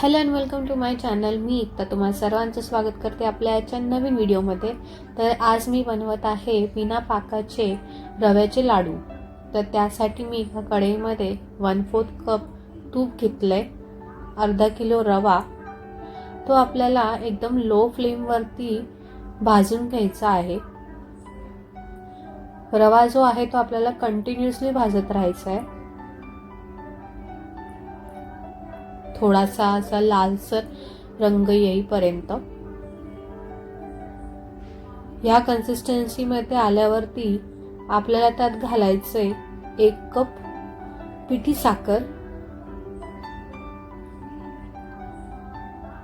Hello and welcome to my channel मी एकता. तुम्हाला सर्वांचं स्वागत करते आपल्या याच्या नवीन व्हिडिओमध्ये. तर आज मी बनवत आहे बिना पाकाचे रव्याचे लाडू. तर त्यासाठी मी एका कढईमध्ये वन फोर्थ कप तूप घेतलं आहे अर्धा किलो रवा. तो आपल्याला एकदम लो फ्लेमवरती भाजून घ्यायचा आहे. रवा जो आहे तो आपल्याला कंटिन्युअसली भाजत राहायचा आहे. थोडासा असा लालसर रंग येईपर्यंत. ह्या कन्सिस्टन्सीमध्ये आल्यावरती आपल्याला त्यात घालायचंय एक कप पिठी साखर.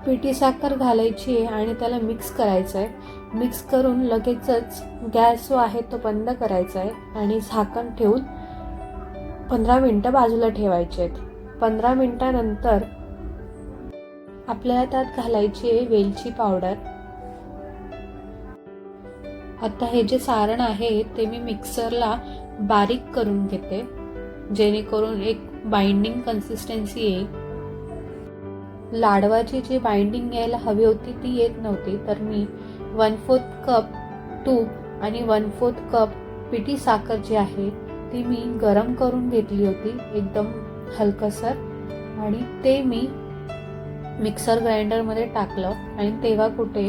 पिठी साखर घालायची आहे आणि त्याला मिक्स करायचं आहे मिक्स करून लगेचच गॅस जो आहे तो बंद करायचा आहे आणि झाकण ठेवून पंधरा मिनटं बाजूला ठेवायचे आहेत पंधरा मिनटानंतर आपल्याला त्यात घालायची आहे वेलची पावडर. आता हे जे सारण आहे ते मी मिक्सरला बारीक करून घेते जेणेकरून एक बाइंडिंग कन्सिस्टन्सी येईल. लाडवाची जी बाइंडिंग यायला हवी होती ती येत नव्हती तर मी वन फोर्थ कप तूप आणि वन फोर्थ कप पिठी साखर जी आहे ती मी गरम करून घेतली होती एकदम हलकसर. आणि ते मी मिक्सर ग्राइंडरमध्ये टाकलं आणि तेव्हा कुठे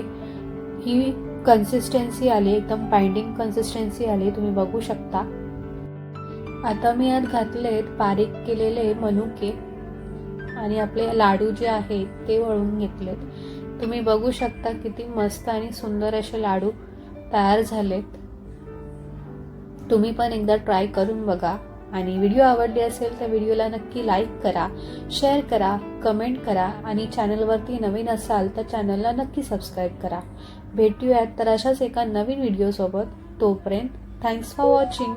ही कन्सिस्टन्सी आली एकदम बाइंडिंग कन्सिस्टन्सी आली तुम्ही बघू शकता. आता मी यात घातलेत बारीक केलेले मनुके आणि आपले लाडू जे आहेत ते वळून घेतलेत. तुम्ही बघू शकता किती मस्त आणि सुंदर असे लाडू तयार झालेत. तुम्ही पण एकदा ट्राय करून बघा. आणि व्हिडिओ आवडली असेल तर व्हिडिओला नक्की लाईक करा शेअर करा कमेंट करा आणि चॅनलवरती नवीन असाल तर चॅनलला नक्की सबस्क्राईब करा. भेटूयात तर अशाच एका नवीन व्हिडिओसोबत. तोपर्यंत थँक्स फॉर वॉचिंग